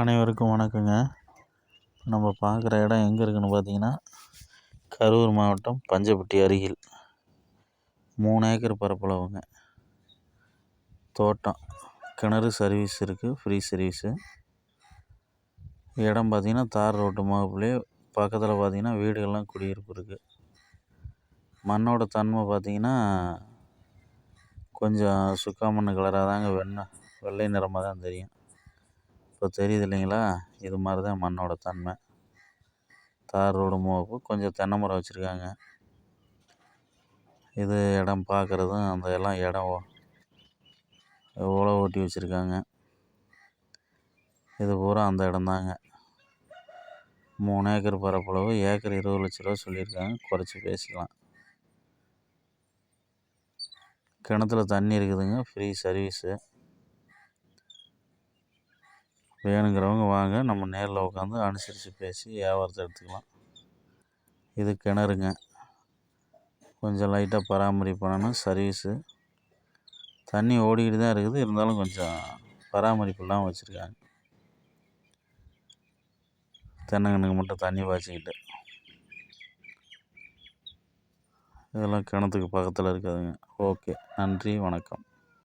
அனைவருக்கும் வணக்கங்க. நம்ம பார்க்குற இடம் எங்கே இருக்குன்னு பார்த்தீங்கன்னா கரூர் மாவட்டம் பஞ்சப்பட்டி அருகில். மூணு ஏக்கர் பரப்பளவுங்க. தோட்டம். கிணறு சர்வீஸ் இருக்குது ஃப்ரீ சர்வீஸு இடம் பார்த்திங்கன்னா தார் ரோட்டு முகப்புலேயே பக்கத்தில் பார்த்திங்கன்னா வீடுகள்லாம் குடியிருப்பு இருக்குது மண்ணோட தன்மை பார்த்தீங்கன்னா கொஞ்சம் சுக்கா மண் கலராக தாங்க வெண்ணெய் வெள்ளை நிறமாக தான் தெரியும். இப்போ தெரியுது இல்லைங்களா இது மாதிரி தான் மண்ணோட தன்மை. தார் ரோடு முகப்பு கொஞ்சம் தென்னை மரம் வச்சுருக்காங்க. இது இடம் பார்க்குறதும் அந்த எல்லாம் இடம் உழவு ஓட்டி வச்சுருக்காங்க. இது பூரா அந்த இடம்தாங்க மூணு ஏக்கர் பரப்பளவு. ஏக்கர் இருபது லட்ச ரூபா சொல்லியிருக்காங்க. குறைச்சி பேசிக்கலாம். கிணத்துல தண்ணி இருக்குதுங்க. Free service. வேணுங்கிறவங்க வாங்க. நம்ம நேரில் உட்காந்து அனுசரித்து பேசி வியாபாரத்தை எடுத்துக்கலாம். இது கிணறுங்க. கொஞ்சம் லைட்டாக பராமரிப்பு பண்ணணும் சர்வீஸு தண்ணி ஓடிக்கிட்டு தான் இருக்குது. இருந்தாலும் கொஞ்சம் பராமரிப்பு இல்லாமல் வச்சுருக்காங்க. தென்னங்கண்ணுக்கு மட்டும் தண்ணி பாய்ச்சிக்கிட்டு. இதெல்லாம் கிணத்துக்கு பக்கத்தில் இருக்காதுங்க. ஓகே நன்றி. வணக்கம்.